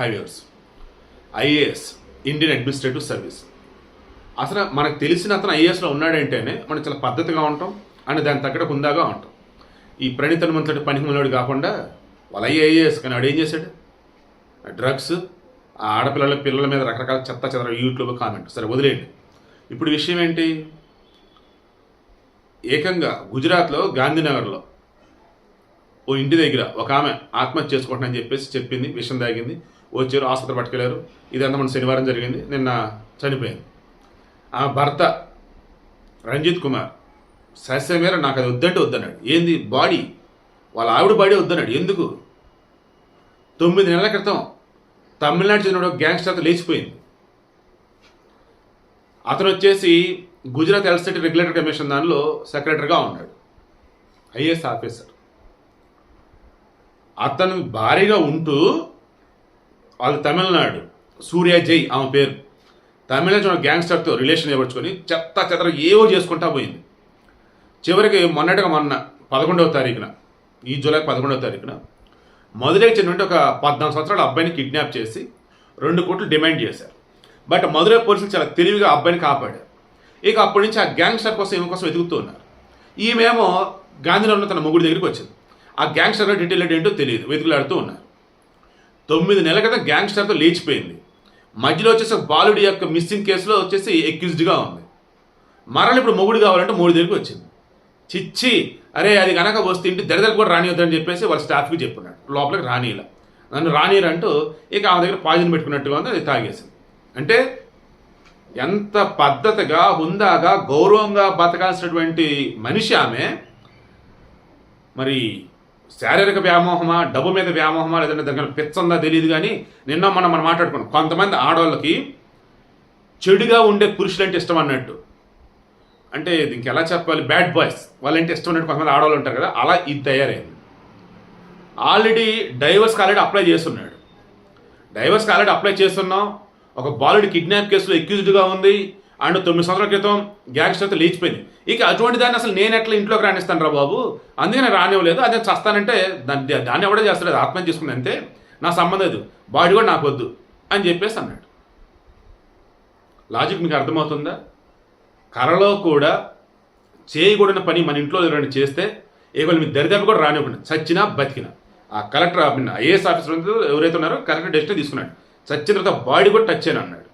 Five years IAS Indian administrative service. అసలు మనకు తెలిసిన అతను ఐఏఎస్లో ఉన్నాడంటేనే మనం చాలా పద్ధతిగా ఉంటాం అండ్ దాని తగ్గట్టు హుందాగా ఉంటాం. ఈ ప్రణీత హనుమంతుడి పనికి మనోడు కాకుండా వాళ్ళ ఐఏఎస్ కానీ వాడు ఏం చేశాడు? డ్రగ్స్ ఆ ఆడపిల్లల పిల్లల మీద రకరకాల చెత్త చెత్త యూట్యూబ్ కామెంట్. సరే వదిలేయండి. ఇప్పుడు విషయం ఏంటి? ఏకంగా గుజరాత్లో గాంధీనగర్లో ఓ ఇంటి దగ్గర ఒక ఆమె ఆత్మహత్య చేసుకుంటానని చెప్పేసి చెప్పింది విషం తాగింది. వచ్చారు ఆసుపత్రి పట్టుకెళ్ళారు ఇదంతా మన శనివారం జరిగింది. నిన్న చనిపోయింది ఆ భర్త రంజిత్ కుమార్ సస్యమేర నాకు అది వద్దంటే వద్దన్నాడు. ఏంది బాడీ? వాళ్ళ ఆవిడ బాడీ వద్దన్నాడు. ఎందుకు? తొమ్మిది నెలల క్రితం తమిళనాడు చెందిన గ్యాంగ్స్టర్ లేచిపోయింది. అతను వచ్చేసి గుజరాత్ ఎలక్ట్రిసిటీ రెగ్యులేటర్ కమిషన్ దానిలో సెక్రటరీగా ఉన్నాడు. IAS officer. అతను భారీగా ఉంటూ వాళ్ళు తమిళనాడు. సూర్య జై ఆమె పేరు. తమిళనాడు గ్యాంగ్స్టర్తో రిలేషన్ ఏర్పరచుకొని చెత్త చెత్త ఏవో చేసుకుంటా పోయింది. చివరికి మొన్నటిగా మొన్న పదకొండవ తారీఖున ఈ జూలై పదకొండవ తారీఖున మధురైకి చెందిన ఒక పద్నాలుగు సంవత్సరాల అబ్బాయిని కిడ్నాప్ చేసి రెండు కోట్లు డిమాండ్ చేశారు. బట్ మధురై పోలీసులు చాలా తెలివిగా అబ్బాయిని కాపాడారు. ఇక అప్పటి నుంచి ఆ గ్యాంగ్స్టర్ కోసం ఈమె కోసం వెతుకుతూ ఉన్నారు. ఈమెమో గాంధీనగర్లో తన మొగుడి దగ్గరికి వచ్చింది. ఆ గ్యాంగ్స్టర్ డీటెయిల్ ఏంటో తెలియదు. వెతుకులాడుతూ ఉన్నారు. తొమ్మిది నెలల క్రితం గ్యాంగ్స్టర్తో లేచిపోయింది. మధ్యలో వచ్చేసి ఒక బాలుడి యొక్క మిస్సింగ్ కేసులో వచ్చేసి ఎక్యూజ్డ్గా ఉంది. మరల ఇప్పుడు మొగుడు కావాలంటే మూడు దగ్గరికి వచ్చింది. చిచ్చి అరే అది కనుక వస్తే ఇంటి దరిదలు కూడా రానివద్దని చెప్పేసి వాళ్ళ స్టాఫ్కి చెప్పున్నాడు లోపలికి రానిలా నన్ను రానియరంటూ ఇక ఆమె దగ్గర పాయిజన్ పెట్టుకున్నట్టుగా ఉంది అది తాగేసింది. అంటే ఎంత పద్ధతిగా హుందాగా గౌరవంగా బతకాల్సినటువంటి మనిషి ఆమె. మరి శారీరక వ్యామోహమా డబ్బు మీద వ్యామోహమా లేదంటే దానికి పిచ్చందా తెలియదు కానీ నిన్న మనం మనం మాట్లాడుకున్నాం. కొంతమంది ఆడవాళ్ళకి చెడుగా ఉండే పురుషులంటే ఇష్టం అన్నట్టు. అంటే దీనికి ఎలా చెప్పాలి? బ్యాడ్ బాయ్స్ వాళ్ళంటే ఇష్టం ఉన్నట్టు కొంతమంది ఆడవాళ్ళు ఉంటారు కదా అలా ఇది తయారైంది. ఆల్రెడీ డైవర్స్కి ఆల్రెడీ అప్లై చేస్తున్నాడు. డైవర్స్కి ఆల్రెడీ అప్లై చేస్తున్నాం. ఒక బాలుడి కిడ్నాప్ కేసులో ఎక్యూజ్డ్గా ఉంది. అండ్ తొమ్మిది సంవత్సరాల క్రితం గ్యాంగ్స్టర్తో లేచిపోయింది. ఇక అటువంటి దాన్ని అసలు నేను ఎట్లా ఇంట్లోకి రాణిస్తాను రా బాబు? అందుకే రానివ్వలేదు. అదే చస్తానంటే దాన్ని దాన్ని ఎవడే చేస్తలేదు ఆత్మహత్య చేసుకుని అంతే. నా సంబంధం లేదు. బాడీ కూడా నాకు వద్దు అని చెప్పేసి అన్నాడు. లాజిక్ మీకు అర్థమవుతుందా? కరలో కూడా చేయకూడని పని మన ఇంట్లో ఎవరైనా చేస్తే ఏవైనా మీ దరిదాపు కూడా రానివ్వకుండా చచ్చినా బతికినా. ఆ కలెక్టర్ ఐఏఎస్ ఆఫీసర్ ఎవరైతే ఉన్నారో కలెక్టర్ డెసిషన్ తీసుకున్నాడు. చచ్చిన తర్వాత బాడీ కూడా టచ్ చేయను అన్నాడు.